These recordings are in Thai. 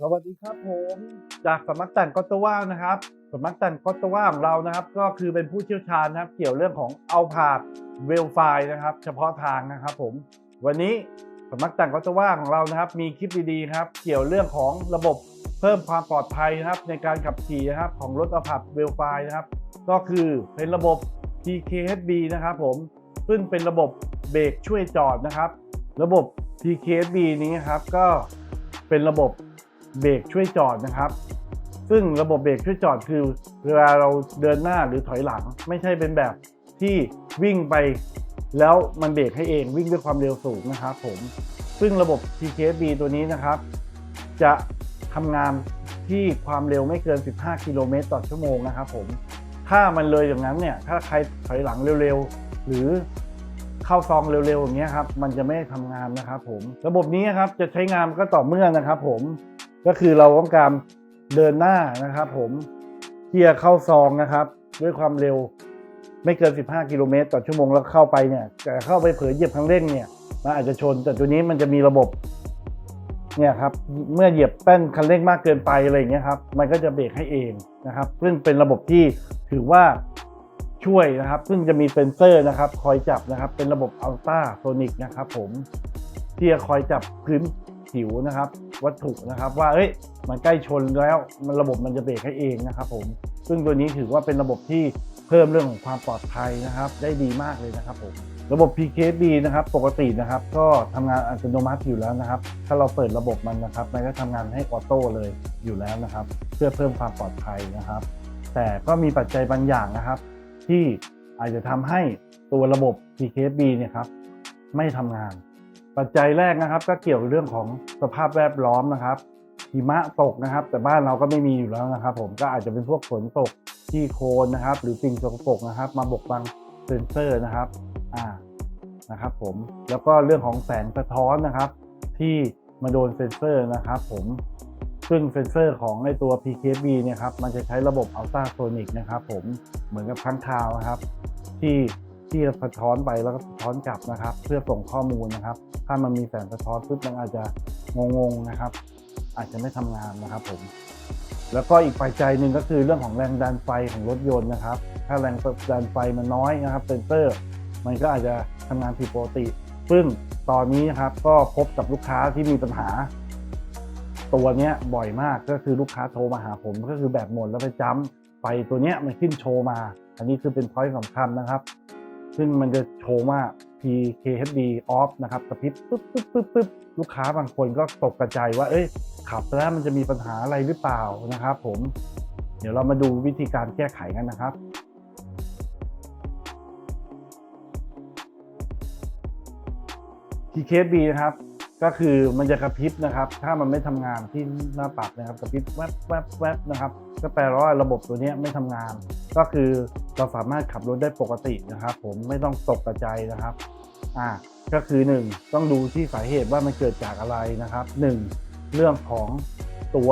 สวัสดีครับผมจากสำนักแต่งกอตตว่านะครับสำนักแต่งกอตตว่าของเรานะครับ ก็คือเป็นผู้เชี่ยวชาญนะครับ เกี่ยวเรื่องของเอาผาดเวลไฟนะครับ เฉพาะทางนะครับ ผม วันนี้สำนักแต่งกอตตว่าของเรานะครับ มีคลิปดีๆครับ เกี่ยวเรื่องของระบบเพิ่มความปลอดภัยนะครับ ในการขับขี่นะครับ ของรถเอาผาดเวลไฟนะครับ ก็คือเป็นระบบ TKSB นะครับ ผม ซึ่งเป็นระบบเบรกช่วยจอดนะครับ ระบบ TKSB นี้ครับก็เป็นระบบ เบรกช่วยจอดนะครับ ซึ่งระบบเบรกช่วยจอดคือเวลาเราเดินหน้าหรือถอยหลัง ไม่ใช่เป็นแบบที่วิ่งไป แล้วมันเบรกให้เองวิ่งด้วยความเร็วสูงนะครับผมซึ่งระบบ TKSB ตัวนี้นะครับ จะทำงานที่ความเร็วไม่เกิน 15 กิโลเมตรต่อชั่วโมงนะครับผม ถ้ามันเลยอย่างนั้นเนี่ย ถ้าใครถอยหลังเร็วๆ หรือเข้าซองเร็วๆ อย่างเงี้ยครับ มันจะไม่ทำงานนะครับผม ระบบนี้ครับจะใช้งานก็ต่อเมื่อนะครับผม ก็คือเราต้องการเดินหน้านะครับผมเกียร์เข้าซองนะครับ ด้วยความเร็วไม่เกิน 15 กิโลเมตรต่อชั่วโมงแล้วเข้าไปเนี่ยแต่เข้าไปเผลอเหยียบคันเร่งเนี่ยมันอาจจะชน แต่ตัวนี้มันจะมีระบบเนี่ยครับเมื่อเหยียบแป้นคันเร่งมากเกินไปอะไรอย่างเงี้ยครับมันก็จะเบรกให้เองนะครับซึ่งเป็นระบบที่ถือว่าช่วยนะครับ ซึ่งจะมีเซ็นเซอร์นะครับ คอยจับนะครับ เป็นระบบอัลตราโซนิกนะครับ ผมที่จะคอยจับพื้นผิวนะครับ วัตถุนะครับ ว่าเอ้ยมันใกล้ชนแล้วมันระบบมันจะเบรกให้เองนะครับผมซึ่งตัวนี้ถือว่าเป็นระบบที่เพิ่มเรื่องของความปลอดภัยนะครับ ได้ดีมากเลยนะครับผมระบบ PKD นะครับปกตินะครับ ก็ทำงานอัตโนมัติอยู่แล้วนะครับ ถ้าเราเปิดระบบมันนะครับมันก็ทำงานให้ออโต้เลยอยู่แล้วนะครับ เพื่อเพิ่มความปลอดภัยนะครับ แต่ก็มีปัจจัยบางอย่างนะครับ ที่อาจจะทำให้ตัวระบบ PKB เนี่ยครับไม่ทำงาน ปัจจัยแรกนะครับ ก็เกี่ยวกับเรื่องของสภาพแวดล้อมนะครับหิมะตกนะครับ แต่บ้านเราก็ไม่มีอยู่แล้วนะครับ ผมก็อาจจะเป็นพวกฝนตกที่โคลนนะครับ หรือสิ่งสกปรกนะครับ มาบกบังเซนเซอร์นะครับอ่านะครับ ผมแล้วก็เรื่องของแสงสะท้อนนะครับ ที่มาโดนเซนเซอร์นะครับ ผมซึ่งเซนเซอร์ของในตัว PKB เนี่ยครับมันจะใช้ระบบอัลตราโซนิกนะครับ ผมเหมือนกับค้างคาวนะครับ ที่ที่สะท้อนไปแล้วก็สะท้อนกลับนะครับ เพื่อส่งข้อมูลนะครับ ถ้ามันมีแสงสะท้อนปุ๊บมันอาจจะงงๆนะครับ อาจจะไม่ทำงานนะครับผมแล้วก็อีกปัจจัยหนึ่งก็คือเรื่องของแรงดันไฟของรถยนต์นะครับ ถ้าแรงดันไฟมันน้อยนะครับเซนเซอร์ มันก็อาจจะทำงานผิดปกติ ซึ่งตอนนี้นะครับก็พบกับลูกค้าที่มีปัญหา ตัวเนี้ยบ่อยมากก็คือลูกค้าโทรมาหาผมก็คือแบบหมดแล้วไปจ้ำไฟตัวเนี้ยมันขึ้นโชว์มา อันนี้คือเป็นพอยต์สำคัญนะครับ ซึ่งมันจะโชว์ว่า khd off นะครับกระพริบปึ๊บปึ๊บปึ๊บปึ๊บลูกค้าบางคนก็ตกกระจายว่า เอ้ย ขับแล้วมันจะมีปัญหาอะไรหรือเปล่านะครับผม เดี๋ยวเรามาดูวิธีการแก้ไขกันนะครับ TKB นะครับ ก็คือมันจะกระพริบนะครับ ถ้ามันไม่ทำงานที่หน้าปัดนะครับ กระพริบแวบแวบแวบนะครับ ก็แปลว่าระบบตัวนี้ไม่ทำงาน ก็คือเราสามารถขับรถได้ปกตินะครับ ผมไม่ต้องตกกระจายนะครับ อ่าก็คือ 1 ต้องดูที่สาเหตุว่ามันเกิดจากอะไรนะครับ 1 เรื่องของตัว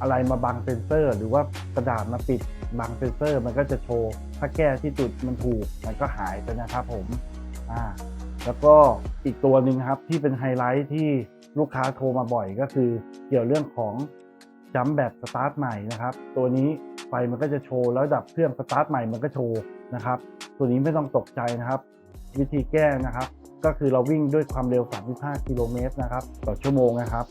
อะไรมาบังเซนเซอร์ หรือว่ากระดาษมาปิดบังเซนเซอร์ มันก็จะโชว์ ถ้าแก้ที่จุดมันถูก มันก็หายไปนะครับผมอ่าแล้วก็อีกตัวหนึ่งครับที่เป็นไฮไลท์ที่ลูกค้าโทรมาบ่อยก็คือเกี่ยวเรื่องของจัมแบบสตาร์ทใหม่นะครับ ตัวนี้ไฟมันก็จะโชว์แล้วดับเครื่องสตาร์ทใหม่มันก็โชว์นะครับ ตัวนี้ไม่ต้องตกใจนะครับ วิธีแก้นะครับ ก็คือเราวิ่งด้วยความเร็ว 35 กิโลเมตรนะครับต่อชั่วโมงนะครับ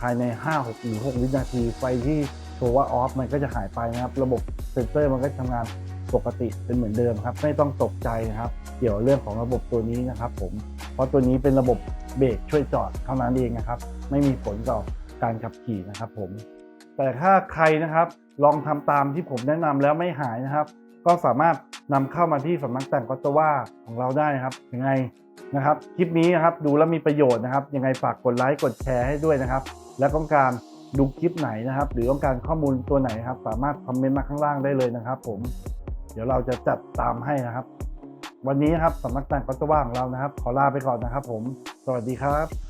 ภายใน 5 6หรือ6วินาที ไฟที่โชว์ว่าออฟมันก็จะหายไปนะครับ ระบบเซ็นเซอร์มันก็ทำงานปกติเป็นเหมือนเดิมครับ ไม่ต้องตกใจนะครับ เกี่ยวเรื่องของระบบตัวนี้นะครับผม เพราะตัวนี้เป็นระบบเบรกช่วยจอดเท่านั้นเองนะครับ ไม่มีผลต่อการขับขี่นะครับผม แต่ถ้าใครนะครับลองทำตามที่ผมแนะนำแล้วไม่หายนะครับ ก็สามารถนำเข้ามาที่สำนักแต่งก็ตว่าของเราได้นะครับยังไง นะครับคลิปนี้นะครับดูแล้วมีประโยชน์นะครับยังไงฝากกดไลค์กดแชร์ให้ด้วยนะครับ และต้องการดูคลิปไหนนะครับ หรือต้องการข้อมูลตัวไหนครับ สามารถคอมเมนต์มาข้างล่างได้เลยนะครับ ผม เดี๋ยวเราจะจัดตามให้นะครับ วันนี้ครับสำนักแต่งก็ตว่าของเรานะครับ ขอลาไปก่อนนะครับ ผม สวัสดีครับ